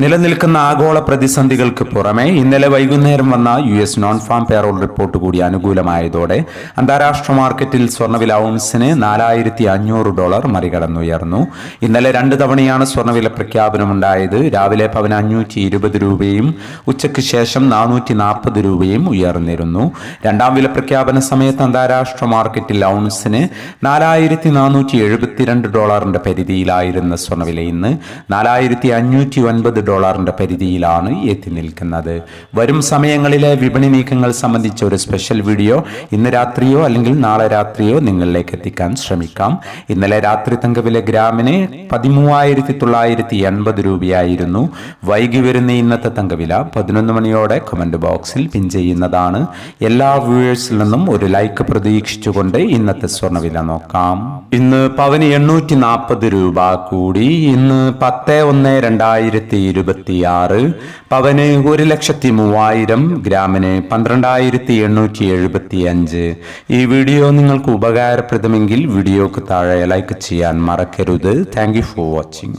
നിലനിൽക്കുന്ന ആഗോള പ്രതിസന്ധികൾക്ക് പുറമെ ഇന്നലെ വൈകുന്നേരം വന്ന U S non farm payroll report കൂടി അനുകൂലമായതോടെ അന്താരാഷ്ട്ര മാർക്കറ്റിൽ സ്വർണവില ഔൺസിന് നാലായിരത്തി അഞ്ഞൂറ് ഡോളർ മറികടന്നുയർന്നു. ഇന്നലെ രണ്ട് തവണയാണ് സ്വർണവില പ്രഖ്യാപനമുണ്ടായത്. രാവിലെ പവന് അഞ്ഞൂറ്റി ഇരുപത് രൂപയും ഉച്ചയ്ക്ക് ശേഷം നാനൂറ്റി നാൽപ്പത് രൂപയും ഉയർന്നിരുന്നു. രണ്ടാം വില പ്രഖ്യാപന സമയത്ത് അന്താരാഷ്ട്ര മാർക്കറ്റിൽ ഔൺസിന് നാലായിരത്തി നാനൂറ്റി എഴുപത്തിരണ്ട് ഡോളറിന്റെ പരിധിയിലായിരുന്ന സ്വർണവില ഇന്ന് നാലായിരത്തി അഞ്ഞൂറ്റി ഒൻപത് ഡോളറിന്റെ പരിധിയിലാണ് എത്തി നിൽക്കുന്നത്. വരും സമയങ്ങളിലെ വിപണി നീക്കങ്ങൾ സംബന്ധിച്ച ഒരു സ്പെഷ്യൽ വീഡിയോ ഇന്ന് രാത്രിയോ അല്ലെങ്കിൽ നാളെ രാത്രിയോ നിങ്ങളിലേക്ക് എത്തിക്കാൻ ശ്രമിക്കാം. ഇന്നലെ രാത്രി തങ്കവിലെ ഗ്രാമിന് പതിമൂവായിരത്തി തൊള്ളായിരത്തി എൺപത് രൂപയായിരുന്നു. വൈകി വരുന്ന ഇന്നത്തെ തങ്കവില പതിനൊന്ന് മണിയോടെ കമന്റ് ബോക്സിൽ പിൻ ചെയ്യുന്നതാണ്. എല്ലാ വ്യൂവേഴ്സിൽ നിന്നും ഒരു ലൈക്ക് പ്രതീക്ഷിച്ചുകൊണ്ട് ഇന്നത്തെ സ്വർണവില നോക്കാം. ഇന്ന് പവന് എണ്ണൂറ്റി നാൽപ്പത് രൂപ കൂടി. ഇന്ന് പത്ത് ഒന്ന് രണ്ടായിരത്തി ഇരുപത്തിയാറ്. പവന് ഒരു ലക്ഷത്തി മൂവായിരം ഗ്രാമിന് പന്ത്രണ്ടായിരത്തി എണ്ണൂറ്റി എഴുപത്തി അഞ്ച് ഈ വീഡിയോ നിങ്ങൾക്ക് ഉപകാരപ്രദമെങ്കിൽ വീഡിയോക്ക് താഴെ ലൈക്ക് ചെയ്യാൻ മറക്കരുത്. Thank for watching